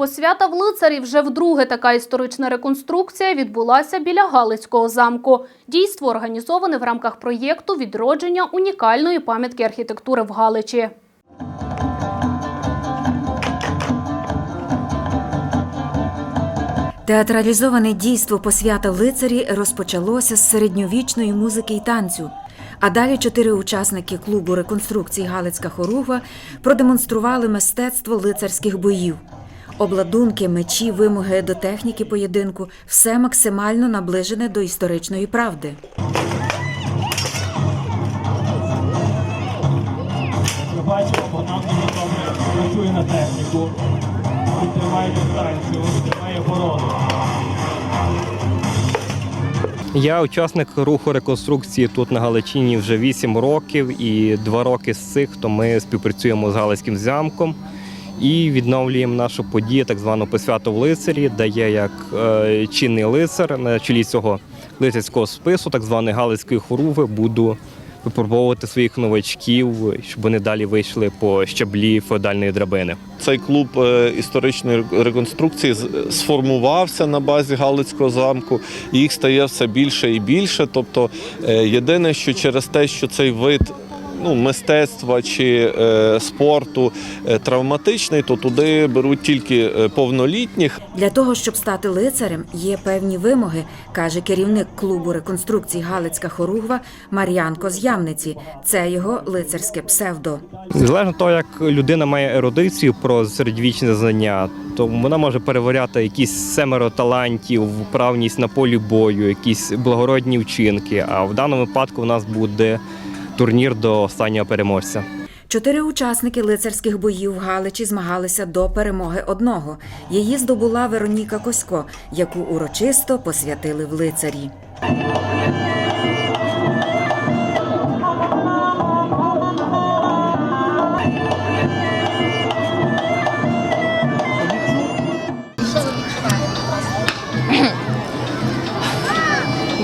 Посвята в лицарі вже вдруге така історична реконструкція відбулася біля Галицького замку. Дійство організоване в рамках проєкту відродження унікальної пам'ятки архітектури в Галичі. Театралізоване дійство посвята лицарі розпочалося з середньовічної музики й танцю. А далі чотири учасники клубу реконструкції Галицька хоругва продемонстрували мистецтво лицарських боїв. Обладунки, мечі, вимоги до техніки поєдинку все максимально наближене до історичної правди. Ми бачимо, Богдан працює на техніку, підтримає дистанцію, тримає оборону. Я учасник руху реконструкції тут на Галичині вже 8 років, і 2 роки з цих то ми співпрацюємо з Галицьким замком і відновлюємо нашу подію, так звану посвяту в лицарі, де я як е, чинний лицар на чолі цього лицарського спису, так званої Галицької хоруви, буду випробовувати своїх новачків, щоб вони далі вийшли по щаблі феодальної драбини. Цей клуб е, історичної реконструкції сформувався на базі Галицького замку. Їх стає все більше і більше. Тобто, е, єдине, що через те, що цей вид. Ну, мистецтва чи е, спорту е, травматичний, то туди беруть тільки е, повнолітніх. Для того, щоб стати лицарем, є певні вимоги, каже керівник клубу реконструкції Галицька хоругва Мар'янко з Ямниці. Це його лицарське псевдо. Залежно того, як людина має ерудицію про середньовічне знання, то вона може переваряти якісь семеро талантів, вправність на полі бою, якісь благородні вчинки. А в даному випадку у нас буде турнір до останнього переможця. Чотири учасники лицарських боїв в Галичі змагалися до перемоги одного. Її здобула Вероніка Косько, яку урочисто посвятили в лицарі.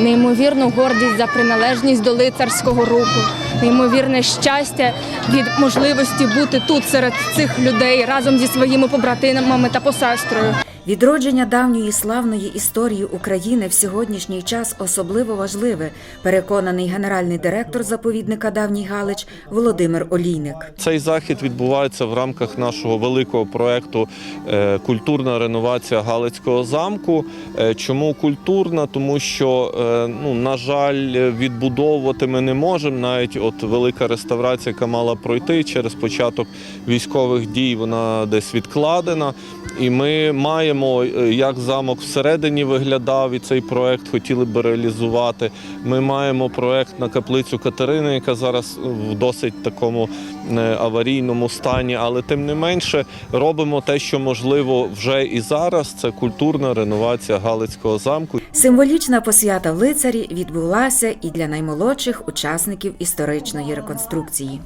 Неймовірну гордість за приналежність до лицарського руху, неймовірне щастя від можливості бути тут серед цих людей разом зі своїми побратимами та посестрою. Відродження давньої славної історії України в сьогоднішній час особливо важливе, переконаний генеральний директор заповідника Давній Галич Володимир Олійник. Цей захід відбувається в рамках нашого великого проекту е, Культурна реновація Галицького замку. Е, Чому культурна? Тому що, е, ну, на жаль, відбудовувати ми не можемо. Навіть от велика реставрація, яка мала пройти через початок військових дій, вона десь відкладена. І ми маємо, е, як замок всередині виглядав, і цей проект хотіли би реалізувати. Ми маємо проект на каплицю Катерини, яка зараз в досить такому е, аварійному стані, але тим не менше робимо те, що можливо вже і зараз. Це культурна реновація Галицького замку. Символічна посвята в лицарі відбулася і для наймолодших учасників історичної реконструкції.